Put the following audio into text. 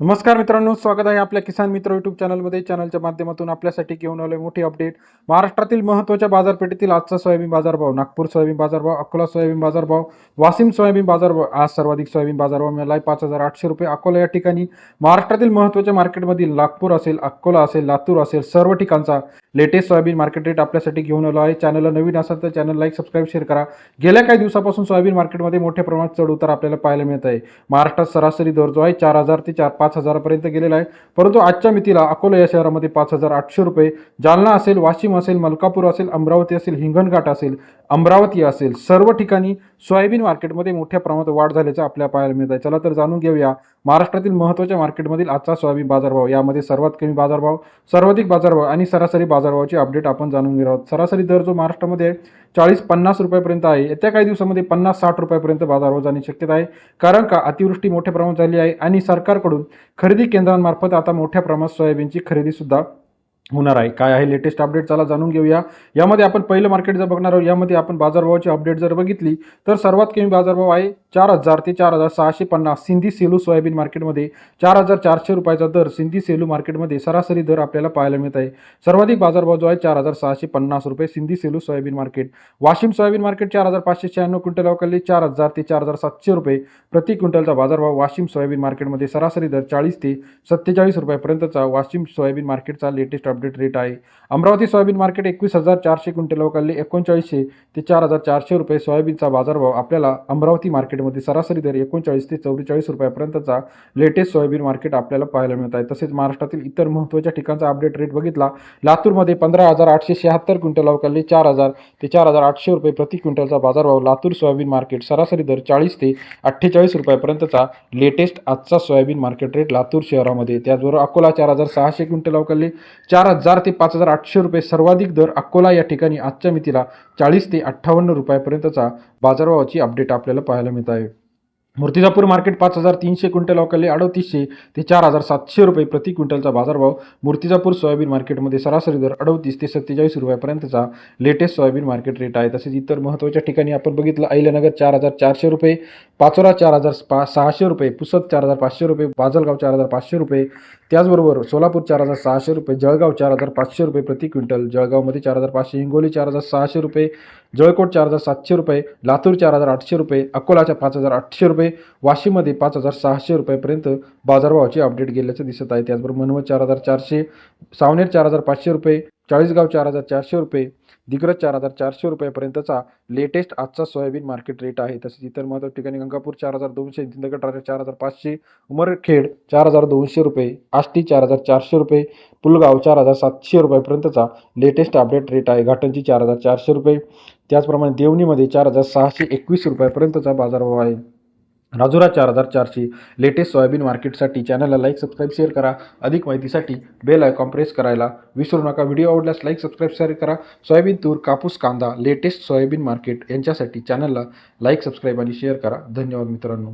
नमस्कार मित्रांनो स्वागत आहे आपल्या किसान मित्र युट्यूब चॅनलमध्ये चॅनलच्या माध्यमातून आपल्यासाठी घेऊन आलोय मोठी अपडेट महाराष्ट्रातील महत्त्वाच्या बाजारपेठेतील आजचा सोयाबीन बाजारभाव नागपूर सोयाबीन बाजारभाव अकोला सोयाबीन बाजारभाव वाशिम सोयाबीन बाजारभाव आज सर्वाधिक सोयाबीन बाजारभाव मिळाला पाच हजार आठशे रुपये. अकोला या ठिकाणी महाराष्ट्रातील महत्त्वाच्या मार्केटमधील नागपूर असेल अकोला असेल लातूर असेल सर्व ठिकाणचा लेटेस्ट सोयाबीन मार्केट रेट आपल्यासाठी घेऊन आलो आहे. चॅनलला नवीन असाल तर चॅनल लाईक सबस्क्राईब शेअर करा. गेल्या काही दिवसापासून सोयाबीन मार्केटमध्ये मोठ्या प्रमाणात चढ उतार आपल्याला पाहायला मिळत आहे. महाराष्ट्रात सरासरी दर जो आहे चार हजार ते चार पाच हजारापर्यंत गेलेला आहे. परंतु आजच्या मितीला अकोला या शहरामध्ये पाच हजार आठशे रुपये जालना असेल वाशिम असेल मलकापूर असेल अमरावती असेल हिंगणघाट असेल अमरावती असेल सर्व ठिकाणी सोयाबीन मार्केटमध्ये मोठ्या प्रमाणात वाढ झाल्याचं आपल्याला पाहायला मिळत आहे. चला तर जाणून घेऊया महाराष्ट्रातील महत्त्वाच्या मार्केटमधील आजचा सोयाबीन बाजारभाव. यामध्ये सर्वात कमी बाजारभाव सर्वाधिक बाजारभाव आणि सरासरी बाजार बाजारभावाची अपडेट आपण जाणून घेणार आहोत. सरासरी दर जो महाराष्ट्रामध्ये चाळीस पन्नास रुपयापर्यंत आहे येत्या काही दिवसामध्ये पन्नास साठ रुपयापर्यंत बाजारभाव जाण्याची शक्यता आहे. कारण का? अतिवृष्टी मोठ्या प्रमाणात झाली आहे आणि सरकारकडून खरेदी केंद्रांमार्फत आता मोठ्या प्रमाणात सोयाबीनची खरेदीसुद्धा होणार आहे. काय आहे? लेटेस्ट अपडेट चला जाणून घेऊया. यामध्ये आपण पहिलं मार्केट जर बघणार आहोत यामध्ये आपण बाजारभावाची अपडेट जर बघितली तर सर्वात कमी बाजारभाव आहे चार हजार ते चार हजार सहाशे पन्नास सिंधी सेलू सोयाबीन मार्केटमध्ये चार हजार चारशे रुपयाचा दर सिंधी सेलू मार्केटमध्ये सरासरी दर आपल्याला पाहायला मिळत आहे. सर्वाधिक बाजारभाव जो आहे चार हजार सहाशे पन्नास रुपये Sindhi Selu soybean market Washim soybean market चार हजार पाचशे शहाण्णव क्विंटल अवकाली चार हजार ते चार हजार सातशे रुपये प्रति क्विंटलचा बाजारभाव वाशिम सोयाबीन मार्केटमध्ये सरासरी दर चाळीस ते सत्तेचाळीस रुपयापर्यंतचा वाशिम सोयाबीन मार्केटचा लेटेस्ट अपडेट रेट आहे. अमरावती सोयाबीन मार्केट एकवीस हजार चारशे क्विंटल अवकाली एकोणचाळीसशे ते चार हजार चारशे रुपये सोयाबीनचा बाजारभाव आपल्याला अमरावती मार्केटमध्ये सरासरी दर एकोणचाळीस ते चौवेचाळीस रुपयापर्यंतचा लेटेस्ट सोयाबीन मार्केट आपल्याला पाहायला मिळत आहे. तसेच महाराष्ट्रातील इतर महत्त्वाच्या ठिकाणचा अपडेट रेट बघितला लातूरमध्ये पंधरा हजार आठशे शहात्तर क्विंटल अवकाली चार हजार ते चार हजार आठशे रुपये प्रति क्विंटलचा बाजारभाव लातूर सोयाबीन मार्केट सरासरी दर चाळीस ते अठ्ठेचाळीस रुपयापर्यंतचा लेटेस्ट आजचा सोयाबीन मार्केट रेट लातूर शहरामध्ये त्याचबरोबर अकोला चार हजार सहाशे क्विंटल अवकाली चार हजार ते पाच हजार आठशे रुपये सर्वाधिक दर अकोला या ठिकाणी आजच्या मितीला चाळीस ते अठ्ठावन्न रुपयापर्यंतचा बाजारभावाची अपडेट आपल्याला पाहायला मिळत आहे. मूर्तिजापूर मार्केट पाच हजार तीनशे क्विंटल अकोले अडतीसशे ते चार हजार सातशे रुपये प्रति क्विंटलचा बाजारभाव. मूर्तिजापूर सोयाबीन मार्केटमध्ये सरासरी दर अडतीस ते सत्तेचाळीस रुपयापर्यंतचा लेटेस्ट सोयाबीन मार्केट रेट आहे. तसेच इतर महत्त्वाच्या ठिकाणी आपण बघितलं अहिल्यानगर चार हजार चारशे रुपये पाचोरा चार हजार पा सहाशे रुपये पुसद चार हजार पाचशे रुपये बाजलगाव चार हजार पाचशे रुपये त्याचबरोबर सोलापूर चार हजार सहाशे रुपये जळगाव चार हजार पाचशे रुपये प्रति क्विंटल जळगावमध्ये चार हजार पाचशे हिंगोली चार हजार सहाशे रुपये जळकोट चार हजार सातशे रुपये लातूर चार हजार आठशे रुपये अकोलाच्या पाच हजार आठशे रुपये वाशीमध्ये पाच हजार सहाशे रुपयेपर्यंत बाजारभावाची अपडेट गेल्याचं दिसत आहे. त्याचबरोबर मनवत चार हजार चारशे सावनेर चार हजार पाचशे रुपये चाळीसगाव चार हजार चारशे रुपये दिग्रज चार हजार चारशे रुपयापर्यंतचा लेटेस्ट आजचा सोयाबीन मार्केट रेट आहे. तसेच इतर महत्त्वाच्या ठिकाणी गंगापूर चार हजार दोनशे सिंदगड राजा चार हजार पाचशे उमरखेड चार हजार दोनशे रुपये आष्टी चार हजार चारशे रुपये पुलगाव चार हजार सातशे रुपयापर्यंतचा लेटेस्ट अपडेट रेट आहे. घाटंची चार हजार चारशे रुपये. त्याचप्रमाणे देवणीमध्ये चार हजार सहाशे एकवीस रुपयापर्यंतचा बाजारभाव आहे. राजुरा चार हजार चारशे. लेटेस्ट सोयाबीन मार्केटसाठी चॅनलला लाईक सबस्क्राईब शेअर करा. अधिक माहितीसाठी बेल आयकॉन प्रेस करायला विसरू नका. व्हिडिओ आवडल्यास लाईक सबस्क्राईब शेअर करा. सोयाबीन तूर कापूस कांदा लेटेस्ट सोयाबीन मार्केट यांच्यासाठी चॅनलला लाईक सबस्क्राईब आणि शेअर करा. धन्यवाद मित्रांनो.